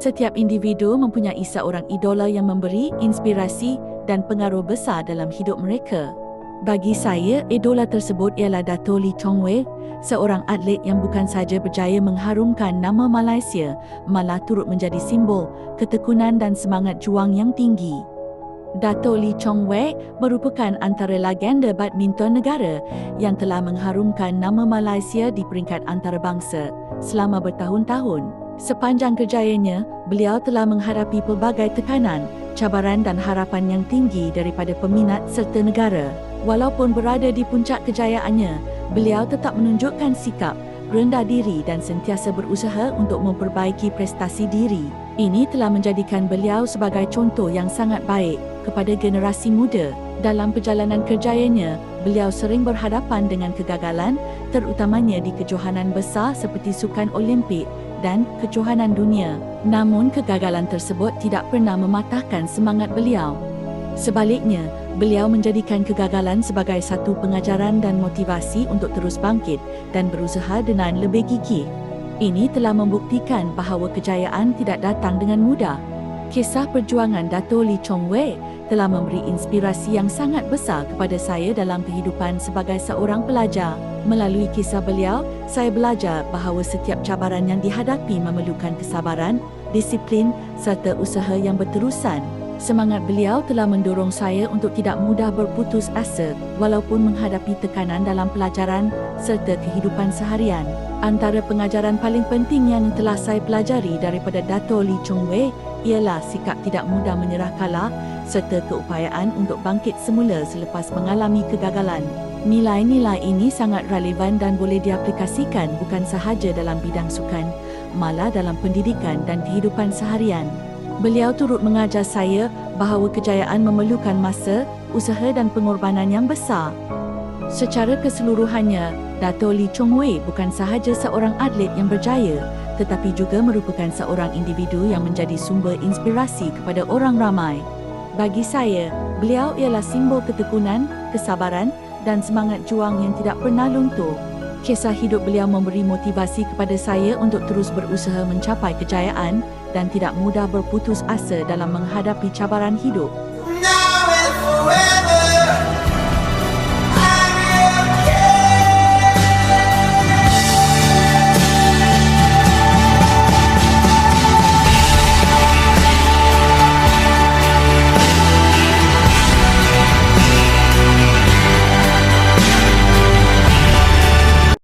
Setiap individu mempunyai seorang idola yang memberi inspirasi dan pengaruh besar dalam hidup mereka. Bagi saya, idola tersebut ialah Dato' Lee Chong Wei, seorang atlet yang bukan sahaja berjaya mengharumkan nama Malaysia, malah turut menjadi simbol ketekunan dan semangat juang yang tinggi. Dato' Lee Chong Wei merupakan antara legenda badminton negara yang telah mengharumkan nama Malaysia di peringkat antarabangsa selama bertahun-tahun. Sepanjang kerjayanya, beliau telah menghadapi pelbagai tekanan, cabaran dan harapan yang tinggi daripada peminat serta negara. Walaupun berada di puncak kejayaannya, beliau tetap menunjukkan sikap rendah diri dan sentiasa berusaha untuk memperbaiki prestasi diri. Ini telah menjadikan beliau sebagai contoh yang sangat baik kepada generasi muda. Dalam perjalanan kerjayanya, beliau sering berhadapan dengan kegagalan, terutamanya di kejohanan besar seperti Sukan Olimpik dan kejohanan dunia. Namun kegagalan tersebut tidak pernah mematahkan semangat beliau. Sebaliknya, beliau menjadikan kegagalan sebagai satu pengajaran dan motivasi untuk terus bangkit dan berusaha dengan lebih gigih. Ini telah membuktikan bahawa kejayaan tidak datang dengan mudah. Kisah perjuangan Dato' Lee Chong Wei telah memberi inspirasi yang sangat besar kepada saya dalam kehidupan sebagai seorang pelajar. Melalui kisah beliau, saya belajar bahawa setiap cabaran yang dihadapi memerlukan kesabaran, disiplin serta usaha yang berterusan. Semangat beliau telah mendorong saya untuk tidak mudah berputus asa walaupun menghadapi tekanan dalam pelajaran serta kehidupan seharian. Antara pengajaran paling penting yang telah saya pelajari daripada Dato' Lee Chong Wei ialah sikap tidak mudah menyerah kalah serta keupayaan untuk bangkit semula selepas mengalami kegagalan. Nilai-nilai ini sangat relevan dan boleh diaplikasikan bukan sahaja dalam bidang sukan, malah dalam pendidikan dan kehidupan seharian. Beliau turut mengajar saya bahawa kejayaan memerlukan masa, usaha dan pengorbanan yang besar. Secara keseluruhannya, Dato' Lee Chong Wei bukan sahaja seorang atlet yang berjaya, tetapi juga merupakan seorang individu yang menjadi sumber inspirasi kepada orang ramai. Bagi saya, beliau ialah simbol ketekunan, kesabaran dan semangat juang yang tidak pernah luntur. Kisah hidup beliau memberi motivasi kepada saya untuk terus berusaha mencapai kejayaan dan tidak mudah berputus asa dalam menghadapi cabaran hidup.